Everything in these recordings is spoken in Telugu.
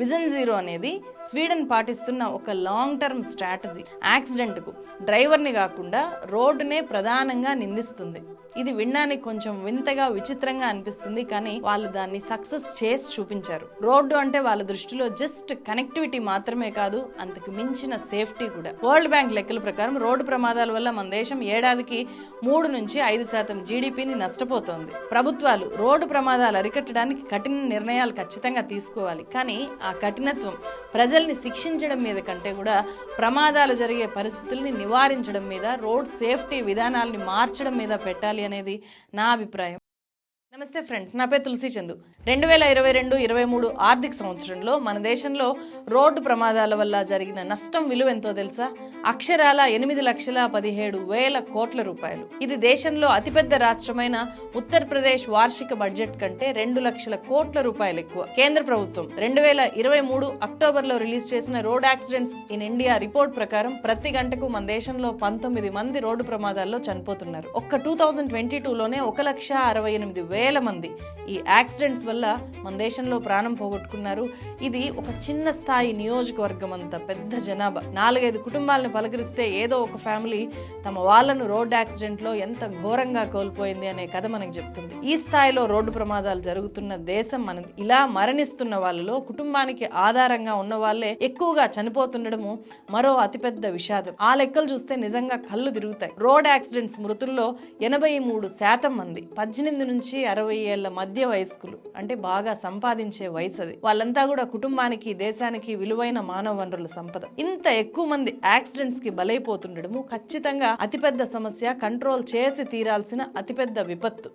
విజన్ జీరో అనేది స్వీడన్ పాటిస్తున్న ఒక లాంగ్ టర్మ్ స్ట్రాటజీ యాక్సిడెంట్కు డ్రైవర్ని కాకుండా రోడ్డునే ప్రధానంగా నిందిస్తుంది. ఇది వినడానికి కొంచెం వింతగా విచిత్రంగా అనిపిస్తుంది కానీ వాళ్ళు దాన్ని సక్సెస్ చేసి చూపించారు. రోడ్డు అంటే వాళ్ళ దృష్టిలో జస్ట్ కనెక్టివిటీ మాత్రమే కాదు అంతకు మించిన సేఫ్టీ కూడా. వరల్డ్ బ్యాంక్ లెక్కల ప్రకారం రోడ్డు ప్రమాదాల వల్ల మన దేశం ఏడాదికి మూడు నుంచి ఐదు శాతం జీడిపిని నష్టపోతోంది. ప్రభుత్వాలు రోడ్డు ప్రమాదాలు అరికట్టడానికి కఠిన నిర్ణయాలు ఖచ్చితంగా తీసుకోవాలి. కానీ ఆ కఠినత్వం. ప్రజల్ని శిక్షించడం మీద కంటే కూడా ప్రమాదాలు జరిగే పరిస్థితుల్ని నివారించడం మీద రోడ్ సేఫ్టీ విధానాల్ని మార్చడం మీద పెట్టాలి అనేది నా అభిప్రాయం. నమస్తే ఫ్రెండ్స్ నా పేరు తులసి చందు. రెండు వేల ఇరవై రెండు ఇరవై మూడు ఆర్థిక సంవత్సరంలో మన దేశంలో రోడ్డు ప్రమాదాల వల్ల జరిగిన నష్టం విలువ ఎంతో తెలుసా? అక్షరాల ఎనిమిది లక్షల పదిహేడు వేల కోట్ల రూపాయలు. ఇది దేశంలో అతిపెద్ద రాష్ట్రమైన ఉత్తరప్రదేశ్ వార్షిక బడ్జెట్ కంటే రెండు లక్షల కోట్ల రూపాయలు ఎక్కువ. కేంద్ర ప్రభుత్వం రెండు వేల ఇరవై మూడు అక్టోబర్లో రిలీజ్ చేసిన road accidents in India report ప్రకారం ప్రతి గంటకు మన దేశంలో పంతొమ్మిది మంది రోడ్డు ప్రమాదాల్లో చనిపోతున్నారు. ఒక్క టూ థౌజండ్ ట్వంటీ టూలోనే ఒక లక్ష అరవై ఎనిమిది వేల మంది ఈ యాక్సిడెంట్స్ వల్ల మన దేశంలో ప్రాణం పోగొట్టుకున్నారు. ఇది ఒక చిన్న స్థాయి నియోజకవర్గం అంత పెద్ద జనాభా. నాలుగైదు కుటుంబాలను పలకరిస్తే ఏదో ఒక ఫ్యామిలీ తమ వాళ్ళను రోడ్డు యాక్సిడెంట్లో ఎంత ఘోరంగా కోల్పోయింది అనే కథ మనకు చెప్తుంది. ఈ స్థాయిలో రోడ్డు ప్రమాదాలు జరుగుతున్న దేశం మనది ఇలా మరణిస్తున్న వాళ్ళలో కుటుంబానికి ఆధారంగా ఉన్న వాళ్ళే ఎక్కువగా చనిపోతుండడము మరో అతిపెద్ద విషాదం. ఆ లెక్కలు చూస్తే నిజంగా కళ్ళు తిరుగుతాయి. రోడ్ యాక్సిడెంట్స్ మృతుల్లో ఎనభై మూడు శాతం మంది పద్దెనిమిది నుంచి అరవై ఏళ్ళ మధ్య వయస్కులు అంటే బాగా సంపాదించే వయసు అది వాళ్ళంతా కూడా కుటుంబానికి దేశానికి విలువైన మానవ వనరుల సంపద. ఇంత ఎక్కువ మంది యాక్సిడెంట్స్కి బలైపోతుండడము ఖచ్చితంగా అతిపెద్ద సమస్య. కంట్రోల్ చేసి తీరాల్సిన అతిపెద్ద విపత్తు.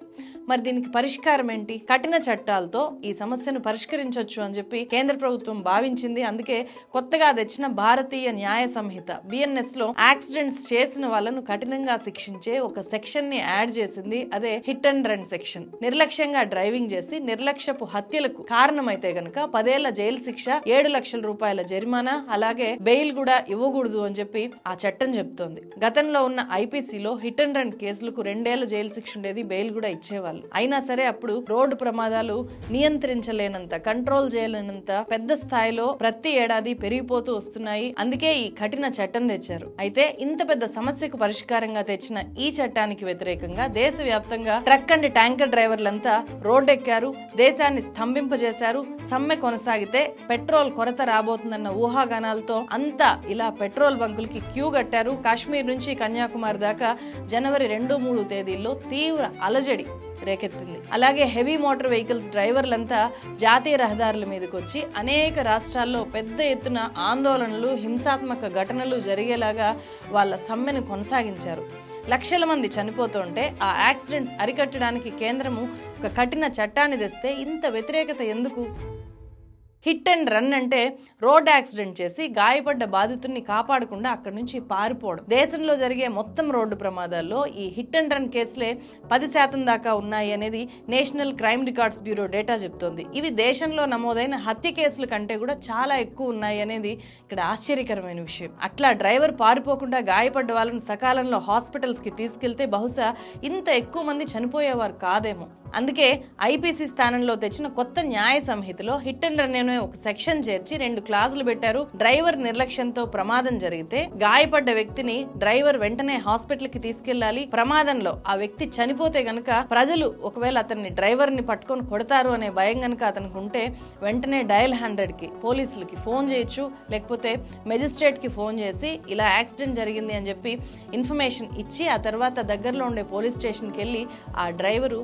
మరి దీనికి పరిష్కారం ఏంటి? కఠిన చట్టాలతో ఈ సమస్యను పరిష్కరించవచ్చు అని చెప్పి కేంద్ర ప్రభుత్వం భావించింది. అందుకే కొత్తగా తెచ్చిన భారతీయ న్యాయ సంహిత బిఎన్ఎస్లో యాక్సిడెంట్స్ చేసిన వాళ్ళను కఠినంగా శిక్షించే ఒక సెక్షన్ని యాడ్ చేసింది. అదే హిట్ అండ్ రన్ సెక్షన్. నిర్లక్ష్యంగా డ్రైవింగ్ చేసి నిర్లక్ష్యపు హత్యలకు కారణమైతే గనక పదేళ్ళ జైలు శిక్ష ఏడు లక్షల రూపాయల జరిమానా అలాగే బెయిల్ కూడా ఇవ్వకూడదు అని చెప్పి ఆ చట్టం చెబుతోంది. గతంలో ఉన్న ఐపీసీలో హిట్ అండ్ రన్ కేసులకు రెండేళ్ళ జైలు శిక్ష ఉండేది బెయిల్ కూడా ఇచ్చేవాళ్ళు. అయినా సరే అప్పుడు రోడ్డు ప్రమాదాలు నియంత్రించలేనంత కంట్రోల్ చేయలేనంత పెద్ద స్థాయిలో ప్రతి ఏడాది పెరిగిపోతూ వస్తున్నాయి. అందుకే ఈ కఠిన చట్టం తెచ్చారు. అయితే ఇంత పెద్ద సమస్యకు పరిష్కారంగా తెచ్చిన ఈ చట్టానికి వ్యతిరేకంగా దేశవ్యాప్తంగా ట్రక్ అండ్ ట్యాంకర్ డ్రైవర్ డ్రైవర్లంతా రోడ్డెక్కారు దేశాన్ని స్తంభింపజేశారు. సమ్మె కొనసాగితే పెట్రోల్ కొరత రాబోతుందన్న ఊహాగానాలతో అంతా ఇలా పెట్రోల్ బంకులకి క్యూ కట్టారు. కాశ్మీర్ నుంచి కన్యాకుమారి దాకా జనవరి రెండు మూడు తేదీల్లో తీవ్ర అలజడి రేకెత్తింది. అలాగే హెవీ మోటార్ వెహికల్స్ డ్రైవర్లంతా జాతీయ రహదారుల మీదకి వచ్చి అనేక రాష్ట్రాల్లో పెద్ద ఎత్తున ఆందోళనలు హింసాత్మక ఘటనలు జరిగేలాగా వాళ్ళ సమ్మెను కొనసాగించారు. లక్షల మంది చనిపోతుంటే ఆ యాక్సిడెంట్స్ అరికట్టడానికి కేంద్రము ఒక కఠిన చట్టాన్ని తెస్తే ఇంత వ్యతిరేకత ఎందుకు? హిట్ అండ్ రన్ అంటే రోడ్ యాక్సిడెంట్ చేసి గాయపడ్డ బాధితుల్ని కాపాడకుండా అక్కడి నుంచి పారిపోవడం. దేశంలో జరిగే మొత్తం రోడ్డు ప్రమాదాల్లో ఈ హిట్ అండ్ రన్ కేసులే పది శాతం దాకా ఉన్నాయి అనేది National Crime Records Bureau data చెప్తోంది. ఇవి దేశంలో నమోదైన హత్య కేసుల కంటే కూడా చాలా ఎక్కువ ఉన్నాయి అనేది ఇక్కడ ఆశ్చర్యకరమైన విషయం. అట్లా డ్రైవర్ పారిపోకుండా గాయపడ్డ వాళ్ళని సకాలంలో హాస్పిటల్స్కి తీసుకెళ్తే బహుశా ఇంత ఎక్కువ మంది చనిపోయేవారు కాదేమో. అందుకే ఐపీసీ స్థానంలో తెచ్చిన కొత్త న్యాయ సంహితలో హిట్ అండ్ రన్ అనే ఒక సెక్షన్ చేర్చి రెండు క్లాజులు పెట్టారు. డ్రైవర్ నిర్లక్ష్యంతో ప్రమాదం జరిగితే గాయపడ్డ వ్యక్తిని డ్రైవర్ వెంటనే హాస్పిటల్కి తీసుకెళ్ళాలి ప్రమాదంలో ఆ వ్యక్తి చనిపోతే గనక ప్రజలు ఒకవేళ అతన్ని డ్రైవర్ని పట్టుకొని కొడతారు అనే భయం గనక అతనికి ఉంటే వెంటనే డయల్ హండ్రెడ్కి పోలీసులకి ఫోన్ చేయొచ్చు. లేకపోతే మెజిస్ట్రేట్కి ఫోన్ చేసి ఇలా యాక్సిడెంట్ జరిగింది అని చెప్పి ఇన్ఫర్మేషన్ ఇచ్చి ఆ తర్వాత దగ్గరలో ఉండే పోలీస్ స్టేషన్కి వెళ్ళి ఆ డ్రైవరు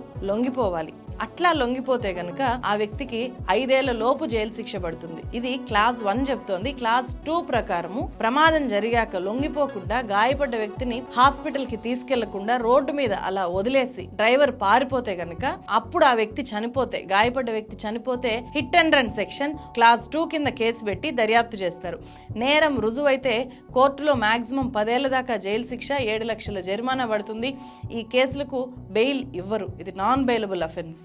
వెళ్ళిపోవాలి. అట్లా లొంగిపోతే గనక ఆ వ్యక్తికి ఐదేళ్ళ లోపు జైలు శిక్ష పడుతుంది. ఇది క్లాస్ వన్ చెప్తోంది. క్లాస్ టూ ప్రకారము ప్రమాదం జరిగాక లొంగిపోకుండా గాయపడ్డ వ్యక్తిని హాస్పిటల్కి తీసుకెళ్ళకుండా రోడ్డు మీద అలా వదిలేసి డ్రైవర్ పారిపోతే గనక అప్పుడు ఆ వ్యక్తి చనిపోతే గాయపడ్డ వ్యక్తి చనిపోతే hit and run section class two కింద కేసు పెట్టి దర్యాప్తు చేస్తారు. నేరం రుజువైతే కోర్టులో మాక్సిమం పదేళ్ళ దాకా జైలు శిక్ష ఏడు లక్షల జరిమానా పడుతుంది. ఈ కేసులకు బెయిల్ ఇవ్వరు. ఇది నాన్ బెయిలబుల్ అఫెన్స్.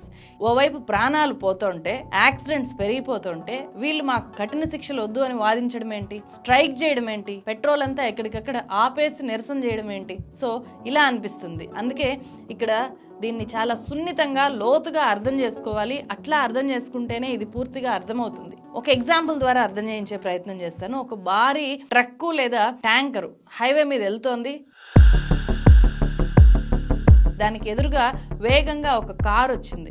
ఓవైపు ప్రాణాలు పోతుంటే యాక్సిడెంట్స్ పెరిగిపోతుంటే వీళ్ళు మాకు కఠిన శిక్షలు వద్దు అని వాదించడం ఏంటి? స్ట్రైక్ చేయడం ఏంటి? పెట్రోల్ అంతా ఎక్కడికక్కడ ఆపేసి నిరసన చేయడం ఏంటి? సో ఇలా అనిపిస్తుంది. అందుకే ఇక్కడ దీన్ని చాలా సున్నితంగా లోతుగా అర్థం చేసుకోవాలి. అట్లా అర్థం చేసుకుంటేనే ఇది పూర్తిగా అర్థమవుతుంది. ఒక ఎగ్జాంపుల్ ద్వారా అర్థం చేయించే ప్రయత్నం చేస్తాను. ఒక భారీ ట్రక్కు లేదా ట్యాంకరు హైవే మీద వెళ్తోంది. దానికి ఎదురుగా వేగంగా ఒక కారు వచ్చింది.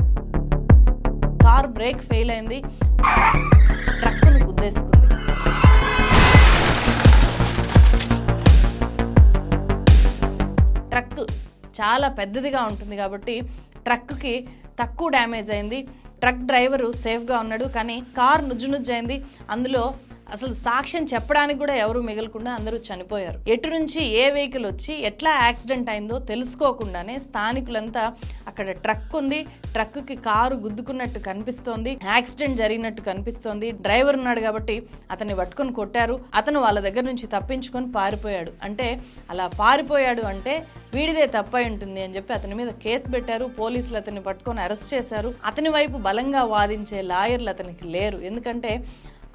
కార్ బ్రేక్ ఫెయిల్ అయింది. ట్రక్కును గుద్దేసుకుంది. ట్రక్ చాలా పెద్దదిగా ఉంటుంది కాబట్టి ట్రక్కి తక్కువ డ్యామేజ్ అయింది. ట్రక్ డ్రైవరు సేఫ్గా ఉన్నాడు కానీ కార్ నుజ్జు నుజ్జు అయింది. అందులో అసలు సాక్ష్యం చెప్పడానికి కూడా ఎవరు మిగలకుండా అందరూ చనిపోయారు. ఎటు నుంచి ఏ వెహికల్ వచ్చి ఎట్లా యాక్సిడెంట్ అయిందో తెలుసుకోకుండానే స్థానికులంతా అక్కడ ట్రక్ ఉంది. ట్రక్కి కారు గుద్దుకున్నట్టు కనిపిస్తోంది. యాక్సిడెంట్ జరిగినట్టు కనిపిస్తోంది. డ్రైవర్ ఉన్నాడు కాబట్టి అతన్ని పట్టుకొని కొట్టారు. అతను వాళ్ళ దగ్గర నుంచి తప్పించుకొని పారిపోయాడు. అంటే అలా పారిపోయాడు అంటే వీడిదే తప్పై ఉంటుంది అని చెప్పి అతని మీద కేసు పెట్టారు. పోలీసులు అతన్ని పట్టుకొని అరెస్ట్ చేశారు. అతని వైపు బలంగా వాదించే లాయర్లు అతనికి లేరు. ఎందుకంటే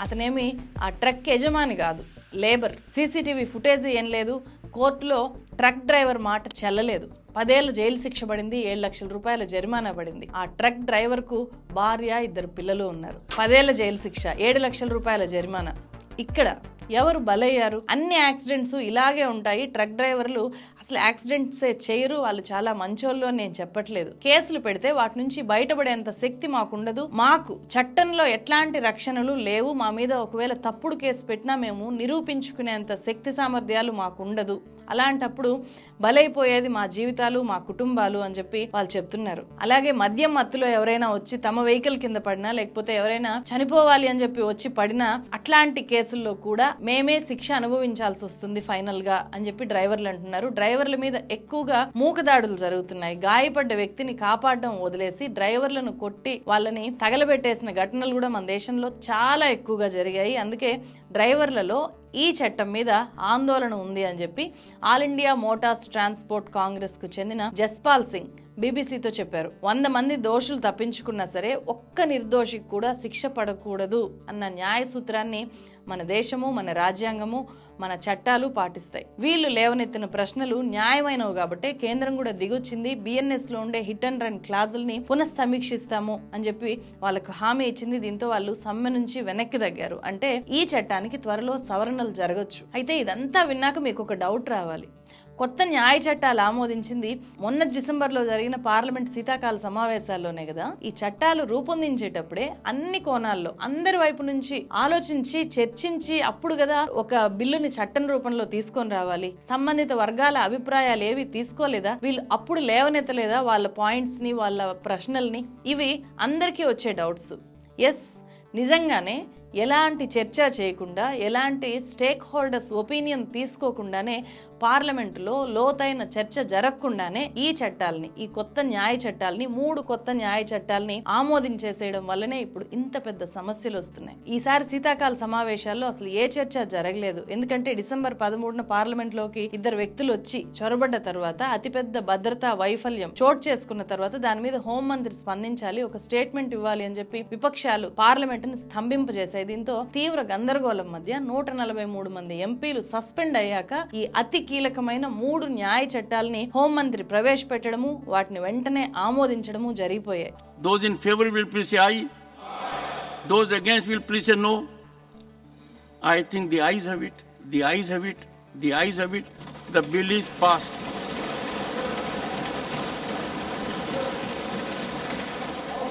అతనేమి ఆ ట్రక్ యజమాని కాదు లేబర్. సీసీటీవీ ఫుటేజ్ ఏం లేదు కోర్టులో ట్రక్ డ్రైవర్ మాట చెల్లలేదు. పదేళ్ళు జైలు శిక్ష పడింది ఏడు లక్షల రూపాయల జరిమానా పడింది. ఆ ట్రక్ డ్రైవర్కు భార్య ఇద్దరు పిల్లలు ఉన్నారు. పదేళ్ళ జైలు శిక్ష ఏడు లక్షల రూపాయల జరిమానా. ఇక్కడ ఎవరు బలయ్యారు? అన్ని యాక్సిడెంట్స్ ఇలాగే ఉంటాయి. ట్రక్ డ్రైవర్లు అసలు యాక్సిడెంట్సే చేయరు. వాళ్ళు చాలా మంచోళ్ళు అని నేను చెప్పట్లేదు. కేసులు పెడితే వాటి నుంచి బయటపడేంత శక్తి మాకు ఉండదు మాకు చట్టంలో ఎట్లాంటి రక్షణలు లేవు. మా మీద ఒకవేళ తప్పుడు కేసు పెట్టినా మేము నిరూపించుకునేంత శక్తి సామర్థ్యాలు మాకు ఉండదు అలాంటప్పుడు బలైపోయేది మా జీవితాలు మా కుటుంబాలు అని చెప్పి వాళ్ళు చెప్తున్నారు. అలాగే మద్యం మత్తులో ఎవరైనా వచ్చి తమ వెహికల్ కింద పడినా లేకపోతే ఎవరైనా చనిపోవాలి అని చెప్పి వచ్చి పడినా అట్లాంటి కేసుల్లో కూడా మేమే శిక్ష అనుభవించాల్సి వస్తుంది ఫైనల్గా అని చెప్పి డ్రైవర్లు అంటున్నారు. డ్రైవర్ల మీద ఎక్కువగా మూకదాడులు జరుగుతున్నాయి. గాయపడ్డ వ్యక్తిని కాపాడడం వదిలేసి డ్రైవర్లను కొట్టి వాళ్ళని తగలబెట్టేసిన ఘటనలు కూడా మన దేశంలో చాలా ఎక్కువగా జరిగాయి. అందుకే డ్రైవర్లలో ఈ చట్టం మీద ఆందోళన ఉంది అని చెప్పి ఆల్ ఇండియా మోటార్స్ ట్రాన్స్పోర్ట్ కాంగ్రెస్కు చెందిన జస్పాల్ సింగ్ బీబీసీతో చెప్పారు. వంద మంది దోషులు తప్పించుకున్నా సరే ఒక్క నిర్దోషికి కూడా శిక్ష పడకూడదు అన్న న్యాయ సూత్రాన్ని మన దేశము మన రాజ్యాంగము మన చట్టాలు పాటిస్తాయి. వీళ్ళు లేవనెత్తిన ప్రశ్నలు న్యాయమైనవి కాబట్టి కేంద్రం కూడా దిగొచ్చింది. బిఎన్ఎస్లో ఉండే హిట్ అండ్ రన్ క్లాజుల్ని పునఃసమీక్షిస్తాము అని చెప్పి వాళ్ళకు హామీ ఇచ్చింది. దీంతో వాళ్ళు సమ్మె నుంచి వెనక్కి తగ్గారు. అంటే ఈ చట్టానికి త్వరలో సవరణలు జరగచ్చు. అయితే ఇదంతా విన్నాక మీకు ఒక డౌట్ రావాలి. కొత్త న్యాయ చట్టాలు ఆమోదించింది మొన్న డిసెంబర్లో జరిగిన పార్లమెంట్ శీతాకాల సమావేశాల్లోనే కదా. ఈ చట్టాలు రూపొందించేటప్పుడే అన్ని కోణాల్లో అందరి వైపు నుంచి ఆలోచించి చర్చించి అప్పుడు కదా ఒక బిల్లుని చట్టం రూపంలో తీసుకొని రావాలి. సంబంధిత వర్గాల అభిప్రాయాలు ఏవి తీసుకోలేదా? వీళ్ళు అప్పుడు లేవనెత్తలేదా? వాళ్ళ పాయింట్స్ని వాళ్ళ ప్రశ్నల్ని? ఇవి అందరికీ వచ్చే డౌట్స్. ఎస్ నిజంగానే ఎలాంటి చర్చ చేయకుండా ఎలాంటి స్టేక్ హోల్డర్స్ ఒపీనియన్ తీసుకోకుండానే పార్లమెంటులో లోతైన చర్చ జరగకుండానే ఈ చట్టాలని ఈ కొత్త న్యాయ చట్టాలని మూడు కొత్త న్యాయ చట్టాలని ఆమోదించేసేయడం వల్లనే ఇప్పుడు ఇంత పెద్ద సమస్యలు వస్తున్నాయి. ఈసారి శీతాకాల సమావేశాల్లో అసలు ఏ చర్చ జరగలేదు. ఎందుకంటే డిసెంబర్ పదమూడున పార్లమెంట్లోకి ఇద్దరు వ్యక్తులు వచ్చి చొరబడ్డ తర్వాత అతిపెద్ద భద్రతా వైఫల్యం చోటు చేసుకున్న తర్వాత దాని మీద హోంమంత్రి స్పందించాలి ఒక స్టేట్మెంట్ ఇవ్వాలి అని చెప్పి విపక్షాలు పార్లమెంట్ని స్తంభింపజేశాయి. తేదీతో తీవ్ర గందరగోళం మధ్య నూట నలభై మూడు మంది ఎంపీలు సస్పెండ్ అయ్యాక ఈ అతి కీలకమైన మూడు న్యాయ చట్టాలని హోంమంత్రి ప్రవేశపెట్టడము వాటిని వెంటనే ఆమోదించడము జరిగిపోయాయి those in favour will ayes have it the ayes it the ayes it the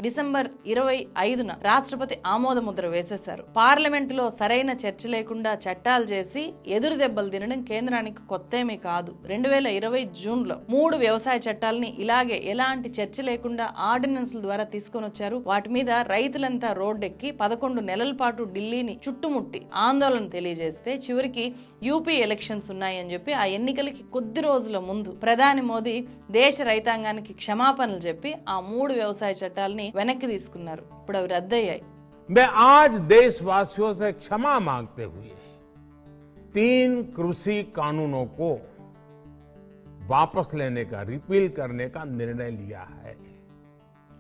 December ఇరవై ఐదున రాష్ట్రపతి ఆమోద ముద్ర వేసేశారు. పార్లమెంటులో సరైన చర్చ లేకుండా చట్టాలు చేసి ఎదురు దెబ్బలు తినడం కేంద్రానికి కొత్తేమీ కాదు. రెండు వేల ఇరవై జూన్లో మూడు వ్యవసాయ చట్టాలని ఇలాగే ఎలాంటి చర్చ లేకుండా ఆర్డినెన్స్ల ద్వారా తీసుకొని వచ్చారు వాటి మీద రైతులంతా రోడ్డెక్కి పదకొండు నెలల పాటు ఢిల్లీని చుట్టుముట్టి ఆందోళన తెలియజేస్తే చివరికి యూపీ ఎలక్షన్స్ ఉన్నాయని చెప్పి ఆ ఎన్నికలకి కొద్ది రోజుల ముందు ప్రధాని మోదీ దేశ రైతాంగానికి క్షమాపణలు చెప్పి ఆ మూడు వ్యవసాయ చట్టాలని వెనక్కి తీసుకున్నారు ఇప్పుడు అవి రద్దయ్యాయి मैं आज देशवासियों से क्षमा मांगते हुए तीन कृषि कानूनों को वापस लेने का रिपील करने का निर्णय लिया है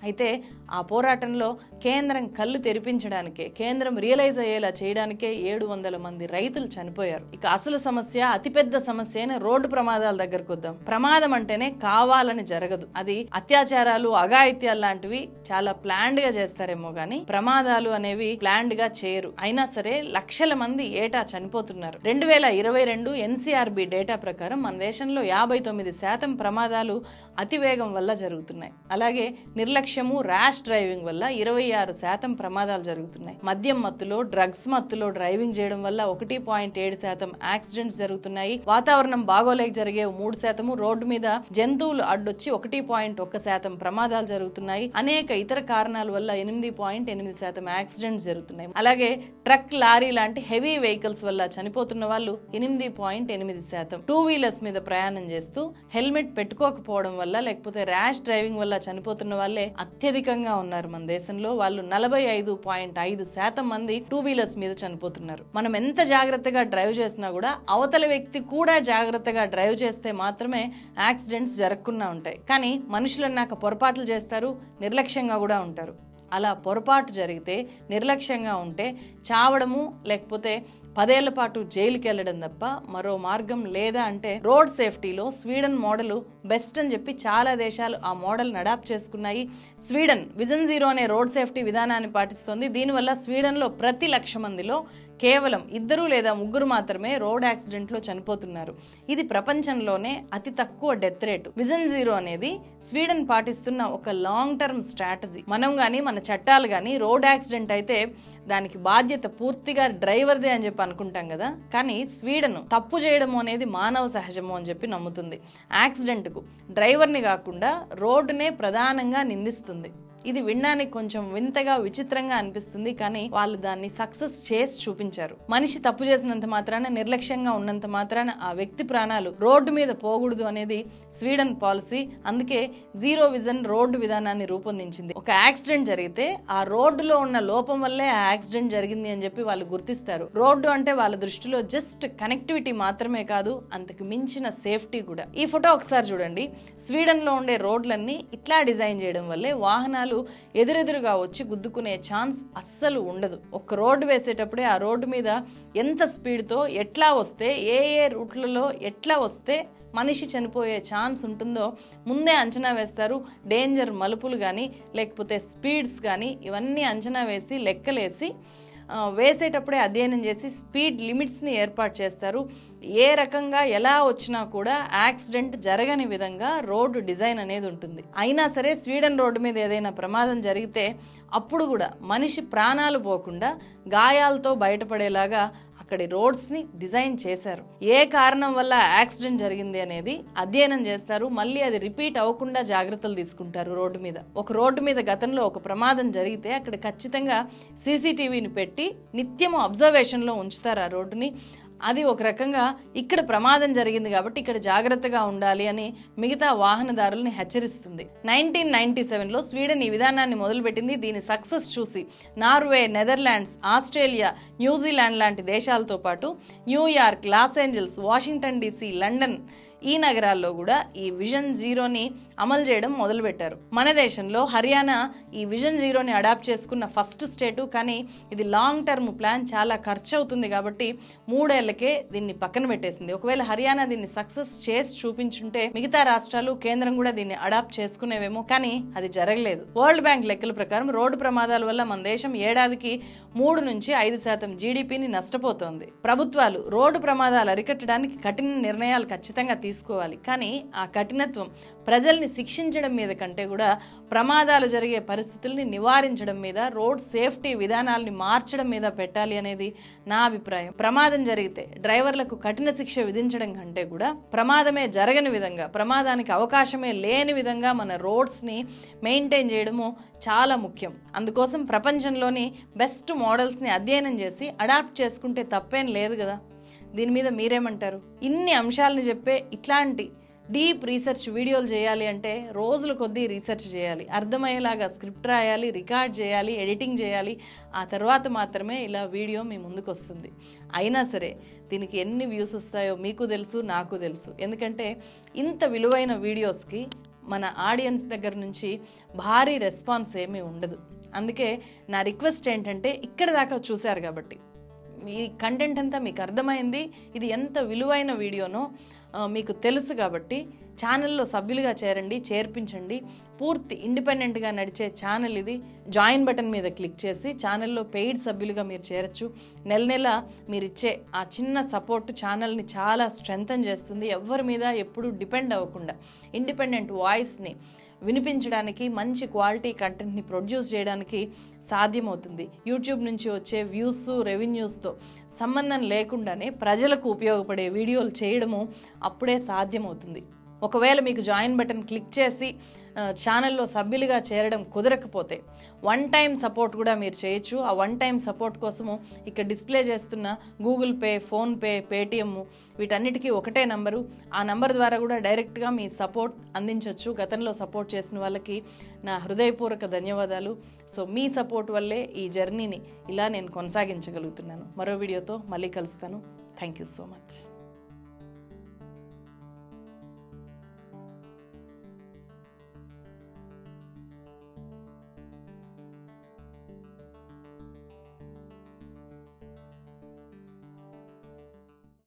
అయితే ఆ పోరాటంలో కేంద్రం కళ్ళు తెరిపించడానికే కేంద్రం రియలైజ్ అయ్యేలా చేయడానికే ఏడు వందల మంది రైతులు చనిపోయారు. ఇక అసలు సమస్య అతిపెద్ద సమస్య అయిన రోడ్డు ప్రమాదాల దగ్గరకు వద్దాం. ప్రమాదం అంటేనే కావాలని జరగదు. అది అత్యాచారాలు అఘాయిత్యాలు లాంటివి చాలా ప్లాండ్గా చేస్తారేమో కానీ ప్రమాదాలు అనేవి ప్లాండ్గా చేయరు. అయినా సరే లక్షల మంది ఏటా చనిపోతున్నారు. రెండు వేల ఇరవై రెండు ఎన్సీఆర్బి డేటా ప్రకారం మన దేశంలో యాభై తొమ్మిది శాతం ప్రమాదాలు అతివేగం వల్ల జరుగుతున్నాయి. అలాగే నిర్లక్ష్యము ర్యాష్ డ్రైవింగ్ వల్ల ఇరవై ఆరు శాతం ప్రమాదాలు జరుగుతున్నాయి. మద్యం మత్తులో డ్రగ్స్ మత్తులో డ్రైవింగ్ చేయడం వల్ల ఒకటి పాయింట్ ఏడు శాతం యాక్సిడెంట్స్ జరుగుతున్నాయి. వాతావరణం బాగోలేక జరిగే మూడు శాతము రోడ్డు మీద జంతువులు అడ్డొచ్చి ఒకటి పాయింట్ ఒక్క శాతం ప్రమాదాలు జరుగుతున్నాయి. అనేక ఇతర కారణాల వల్ల ఎనిమిది పాయింట్ ఎనిమిది శాతం యాక్సిడెంట్స్ జరుగుతున్నాయి. అలాగే ట్రక్ లారీ లాంటి హెవీ వెహికల్స్ వల్ల చనిపోతున్న వాళ్ళు ఎనిమిది పాయింట్ ఎనిమిది శాతం. టూ వీలర్స్ మీద ప్రయాణం చేస్తూ హెల్మెట్ పెట్టుకోకపోవడం వల్ల లేకపోతే ర్యాష్ డ్రైవింగ్ వల్ల చనిపోతున్న వాళ్ళే అత్యధికంగా ఉన్నారు మన దేశంలో. వాళ్ళు నలభై ఐదు పాయింట్ ఐదు శాతం మంది టూ వీలర్స్ మీద చనిపోతున్నారు. మనం ఎంత జాగ్రత్తగా డ్రైవ్ చేసినా కూడా అవతల వ్యక్తి కూడా జాగ్రత్తగా డ్రైవ్ చేస్తే మాత్రమే యాక్సిడెంట్స్ జరగకుండా ఉంటాయి. కానీ మనుషులు నాకు పొరపాట్లు చేస్తారు నిర్లక్ష్యంగా కూడా ఉంటారు. అలా పొరపాటు జరిగితే నిర్లక్ష్యంగా ఉంటే చావడము లేకపోతే పదేళ్ళ పాటు జైలుకి వెళ్ళడం తప్ప మరో మార్గం లేదా అంటే రోడ్ సేఫ్టీలో స్వీడన్ మోడల్ బెస్ట్ అని చెప్పి చాలా దేశాలు ఆ మోడల్ని అడాప్ట్ చేసుకున్నాయి. స్వీడన్ విజన్ జీరో అనే రోడ్ సేఫ్టీ విధానాన్ని పాటిస్తుంది. దీనివల్ల స్వీడన్లో ప్రతి లక్ష మందిలో కేవలం ఇద్దరు లేదా ముగ్గురు మాత్రమే రోడ్ యాక్సిడెంట్లో చనిపోతున్నారు. ఇది ప్రపంచంలోనే అతి తక్కువ డెత్ రేటు. విజన్ జీరో అనేది స్వీడన్ పాటిస్తున్న ఒక లాంగ్ టర్మ్ స్ట్రాటజీ. మనం కానీ మన చట్టాలు కానీ రోడ్ యాక్సిడెంట్ అయితే దానికి బాధ్యత పూర్తిగా డ్రైవర్దే అని చెప్పి అనుకుంటాం కదా. కానీ స్వీడన్ తప్పు చేయడము అనేది మానవ సహజము అని చెప్పి నమ్ముతుంది. యాక్సిడెంట్కు డ్రైవర్ని కాకుండా రోడ్డునే ప్రధానంగా నిందిస్తుంది. ఇది వినడానికి కొంచెం వింతగా విచిత్రంగా అనిపిస్తుంది కానీ వాళ్ళు దాన్ని సక్సెస్ చేసి చూపించారు. మనిషి తప్పు చేసినంత మాత్రాన నిర్లక్ష్యంగా ఉన్నంత మాత్రాన ఆ వ్యక్తి ప్రాణాలు రోడ్డు మీద పోకూడదు అనేది స్వీడన్ పాలసీ. అందుకే జీరో విజన్ రోడ్డు విధానాన్ని రూపొందించింది. ఒక యాక్సిడెంట్ జరిగితే ఆ రోడ్డులో ఉన్న లోపం వల్లే ఆ యాక్సిడెంట్ జరిగింది అని చెప్పి వాళ్ళు గుర్తిస్తారు. రోడ్డు అంటే వాళ్ళ దృష్టిలో జస్ట్ కనెక్టివిటీ మాత్రమే కాదు అంతకు మించిన సేఫ్టీ కూడా. ఈ ఫోటో ఒకసారి చూడండి. స్వీడన్లో ఉండే రోడ్లన్నీ ఇట్లా డిజైన్ చేయడం వల్లే వాహనాలు ఎదురెదురుగా వచ్చి గుద్దుకునే ఛాన్స్ అస్సలు ఉండదు. ఒక రోడ్డు వేసేటప్పుడే ఆ రోడ్డు మీద ఎంత స్పీడ్తో ఎట్లా వస్తే ఏ ఏ రూట్లలో ఎట్లా వస్తే మనిషి చనిపోయే ఛాన్స్ ఉంటుందో ముందే అంచనా వేస్తారు. డేంజర్ మలుపులు కానీ లేకపోతే స్పీడ్స్ కానీ ఇవన్నీ అంచనా వేసి లెక్కలేసి వేసేటప్పుడే అధ్యయనం చేసి స్పీడ్ లిమిట్స్ని ఏర్పాటు చేస్తారు. ఏ రకంగా ఎలా వచ్చినా కూడా యాక్సిడెంట్ జరగని విధంగా రోడ్డు డిజైన్ అనేది ఉంటుంది. అయినా సరే స్వీడన్ రోడ్డు మీద ఏదైనా ప్రమాదం జరిగితే అప్పుడు కూడా మనిషి ప్రాణాలు పోకుండా గాయాలతో బయటపడేలాగా అక్కడి రోడ్స్ని డిజైన్ చేశారు. ఏ కారణం వల్ల యాక్సిడెంట్ జరిగింది అనేది అధ్యయనం చేస్తారు. మళ్ళీ అది రిపీట్ అవ్వకుండా జాగ్రత్తలు తీసుకుంటారు రోడ్డు మీద. ఒక రోడ్డు మీద గతంలో ఒక ప్రమాదం జరిగితే అక్కడ ఖచ్చితంగా సీసీటీవీని పెట్టి నిత్యము అబ్జర్వేషన్లో ఉంచుతారు ఆ రోడ్డుని. అది ఒక రకంగా ఇక్కడ ప్రమాదం జరిగింది కాబట్టి ఇక్కడ జాగ్రత్తగా ఉండాలి అని మిగతా వాహనదారుల్ని హెచ్చరిస్తుంది. నైన్టీన్ నైన్టీ సెవెన్లో స్వీడన్ ఈ విధానాన్ని మొదలుపెట్టింది. దీని సక్సెస్ చూసి నార్వే నెదర్లాండ్స్ ఆస్ట్రేలియా న్యూజిలాండ్ లాంటి దేశాలతో పాటు New York Los Angeles Washington DC London ఈ నగరాల్లో కూడా ఈ విజన్ జీరోని అమలు చేయడం మొదలుపెట్టారు. మన దేశంలో హర్యానా ఈ విజన్ జీరోని అడాప్ట్ చేసుకున్న ఫస్ట్ స్టేటు కానీ ఇది లాంగ్ టర్మ్ ప్లాన్ చాలా ఖర్చు అవుతుంది కాబట్టి మూడేళ్ళకే దీన్ని పక్కన పెట్టేసింది. ఒకవేళ హర్యానా దీన్ని సక్సెస్ చేసి చూపించుంటే మిగతా రాష్ట్రాలు కేంద్రం కూడా దీన్ని అడాప్ట్ చేసుకునేవేమో కానీ అది జరగలేదు. వరల్డ్ బ్యాంక్ లెక్కల ప్రకారం రోడ్డు ప్రమాదాల వల్ల మన దేశం ఏడాదికి మూడు నుంచి ఐదు శాతం జీడిపిని నష్టపోతోంది. ప్రభుత్వాలు రోడ్డు ప్రమాదాలు అరికట్టడానికి కఠిన నిర్ణయాలు ఖచ్చితంగా తీసుకోవాలి. కానీ ఆ కఠినత్వం ప్రజల్ని శిక్షించడం మీద కంటే కూడా ప్రమాదాలు జరిగే పరిస్థితుల్ని నివారించడం మీద రోడ్ సేఫ్టీ విధానాల్ని మార్చడం మీద పెట్టాలి అనేది నా అభిప్రాయం. ప్రమాదం జరిగితే డ్రైవర్లకు కఠిన శిక్ష విధించడం కంటే కూడా ప్రమాదమే జరగని విధంగా ప్రమాదానికి అవకాశమే లేని విధంగా మన రోడ్స్ని మెయింటైన్ చేయడము చాలా ముఖ్యం. అందుకోసం ప్రపంచంలోని బెస్ట్ మోడల్స్ని అధ్యయనం చేసి అడాప్ట్ చేసుకుంటే తప్పేం లేదు కదా. దీని మీద మీరేమంటారు? ఇన్ని అంశాలను చెప్పే ఇట్లాంటి డీప్ రీసెర్చ్ వీడియోలు చేయాలి అంటే రోజుల కొద్దీ రీసెర్చ్ చేయాలి. అర్థమయ్యేలాగా స్క్రిప్ట్ రాయాలి రికార్డ్ చేయాలి ఎడిటింగ్ చేయాలి. ఆ తర్వాత మాత్రమే ఇలా వీడియో మీ ముందుకు వస్తుంది అయినా సరే దీనికి ఎన్ని వ్యూస్ వస్తాయో మీకు తెలుసు నాకు తెలుసు. ఎందుకంటే ఇంత విలువైన వీడియోస్కి మన ఆడియన్స్ దగ్గర నుంచి భారీ రెస్పాన్స్ ఏమీ ఉండదు. అందుకే నా రిక్వెస్ట్ ఏంటంటే ఇక్కడ దాకా చూశారు కాబట్టి. ఈ కంటెంట్ అంతా మీకు అర్థమైంది. ఇది ఎంత విలువైన వీడియోనో మీకు తెలుసు కాబట్టి ఛానల్లో సభ్యులుగా చేరండి చేర్పించండి. పూర్తి ఇండిపెండెంట్గా నడిచే ఛానల్ ఇది. జాయిన్ బటన్ మీద క్లిక్ చేసి ఛానల్లో పెయిడ్ సభ్యులుగా మీరు చేరొచ్చు. నెల నెల మీరు ఇచ్చే ఆ చిన్న సపోర్ట్ ఛానల్ని చాలా స్ట్రెంగ్తన్ చేస్తుంది. ఎవరి మీద ఎప్పుడూ డిపెండ్ అవ్వకుండా. ఇండిపెండెంట్ వాయిస్ని వినిపించడానికి మంచి క్వాలిటీ కంటెంట్ని ప్రొడ్యూస్ చేయడానికి సాధ్యమవుతుంది. యూట్యూబ్ నుంచి వచ్చే వ్యూస్ రెవెన్యూస్తో సంబంధం లేకుండానే ప్రజలకు ఉపయోగపడే వీడియోలు చేయడము అప్పుడే సాధ్యమవుతుంది. ఒకవేళ మీకు జాయిన్ బటన్ క్లిక్ చేసి ఛానల్లో సభ్యులుగా చేరడం కుదరకపోతే వన్ టైం సపోర్ట్ కూడా మీరు చేయొచ్చు. ఆ వన్ టైం సపోర్ట్ కోసము ఇక్కడ డిస్ప్లే చేస్తున్న గూగుల్ పే ఫోన్పే పేటిఎమ్ వీటన్నిటికీ ఒకటే నంబరు. ఆ నంబర్ ద్వారా కూడా డైరెక్ట్గా మీ సపోర్ట్ అందించవచ్చు గతంలో సపోర్ట్ చేసిన వాళ్ళకి నా హృదయపూర్వక ధన్యవాదాలు. సో మీ సపోర్ట్ వల్లే ఈ జర్నీని ఇలా నేను కొనసాగించగలుగుతున్నాను. మరో వీడియోతో మళ్ళీ కలుస్తాను. Thank you so much.